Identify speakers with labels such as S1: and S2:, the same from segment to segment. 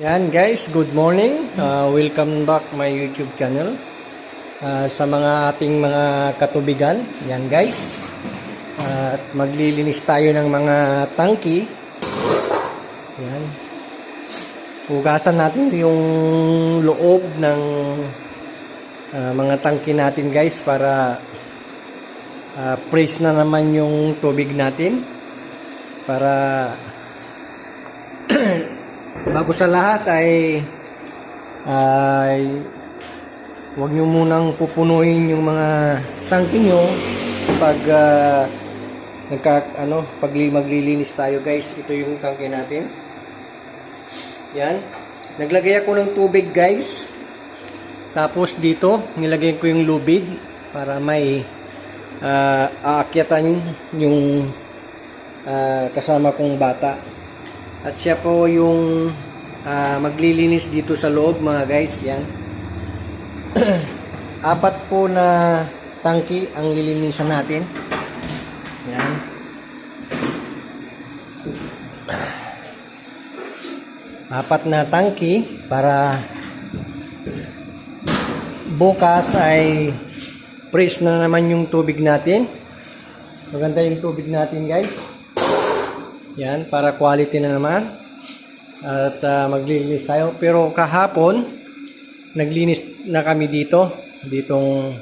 S1: Yan guys, good morning. Uh, welcome back my YouTube channel. Uh, sa mga ating mga katubigan. Yan guys. Uh, at maglilinis tayo ng mga tangki. Yan. Hugasan natin yung loob ng uh, mga tangki natin guys para uh, fresh na naman yung tubig natin. Para bago sa lahat ay ay huwag nyo munang pupunuin yung mga tangke nyo pag ah, nagka, ano, pag li- maglilinis tayo guys. Ito yung tangke natin. Yan. Naglagay ako ng tubig guys. Tapos dito nilagay ko yung lubid para may ah, aakyatan yung ah, kasama kong bata at siya po yung ah, maglilinis dito sa loob mga guys. Yan. Apat po na tangki ang lilinisan natin. Yan. Apat na tangki para bukas ay fresh na naman yung tubig natin. Maganda yung tubig natin guys. Yan, para quality na naman. At ah, maglilinis tayo. Pero kahapon, naglinis na kami dito. Ditong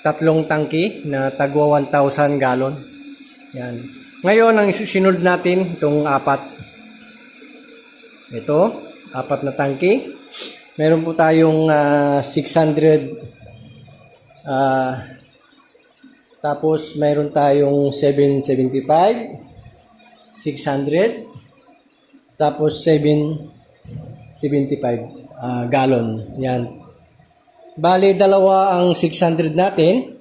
S1: tatlong tangki na tagwa 1,000 galon. Yan. Ngayon, ang isunod natin, itong apat. Ito, apat na tangki. Meron po tayong ah, 600 ah, tapos meron tayong 775 600 tapos 775 ah, gallon. Yan. Bali dalawa ang 600 natin.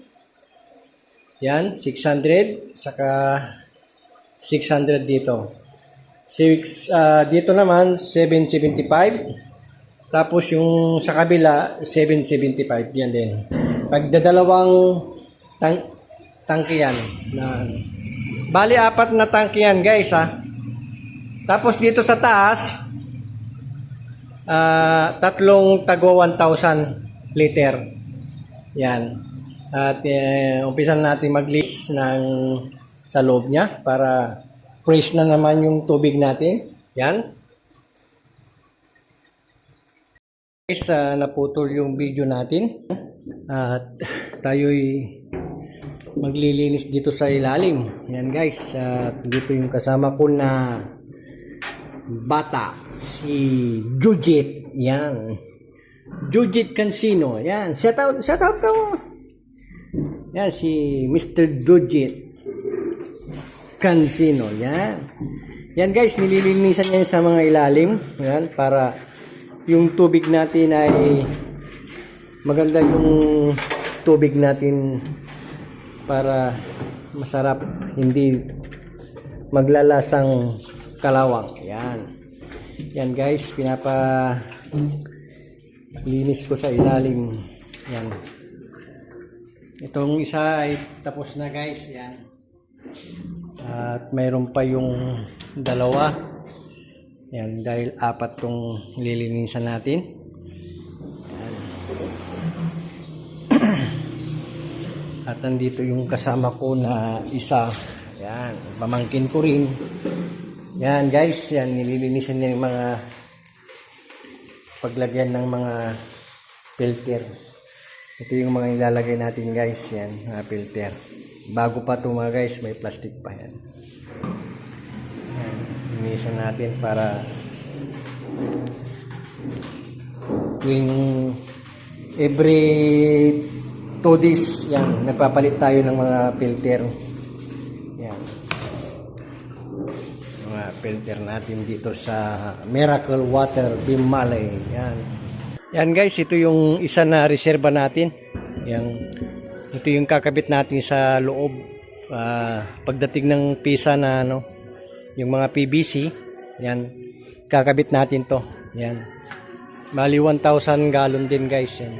S1: Yan 600 saka 600 dito. Six, ah, dito naman 775 tapos yung sa kabila 775 yan din. Pagdadalawang tang tangke yan na Bali, apat na tangke yan, guys, ha. Tapos dito sa taas, ah, tatlong tagwa 1,000 liter. Yan. At eh, umpisan natin maglis ng sa loob niya para fresh na naman yung tubig natin. Yan. Guys, ah, naputol yung video natin. At tayo'y maglilinis dito sa ilalim. Yan guys, at dito yung kasama ko na bata, si Jujit. Yan. Jujit Cansino. Yan, shout out, shout out ka mo. Yan, si Mr. Jujit Cansino. Yan. Yan guys, nililinisan niya sa mga ilalim. Yan, para yung tubig natin ay maganda yung tubig natin para masarap hindi maglalasang kalawang. Yan. Yan guys pinapa linis ko sa ilalim. Yan. Itong isa ay tapos na guys. Yan. At mayroon pa yung dalawa. Yan dahil apat tong lilinisan natin At nandito yung kasama ko na isa. Yan, pamangkin ko rin. Yan guys, yan nililinisan niya yung mga paglagyan ng mga filter. Ito yung mga ilalagay natin guys, yan, mga filter. Bago pa ito mga guys, may plastic pa yan. Yan, linisan natin para tuwing every 2 days, yan, nagpapalit tayo ng mga filter. Yan. Mga filter natin dito sa Miracle Water Bimale. Yan. Yan guys, ito yung isa na reserva natin. Yan. Ito yung kakabit natin sa loob. Ah, pagdating ng pisa na ano, yung mga PVC, yan, kakabit natin to. Yan. Bali 1,000 gallon din guys yan.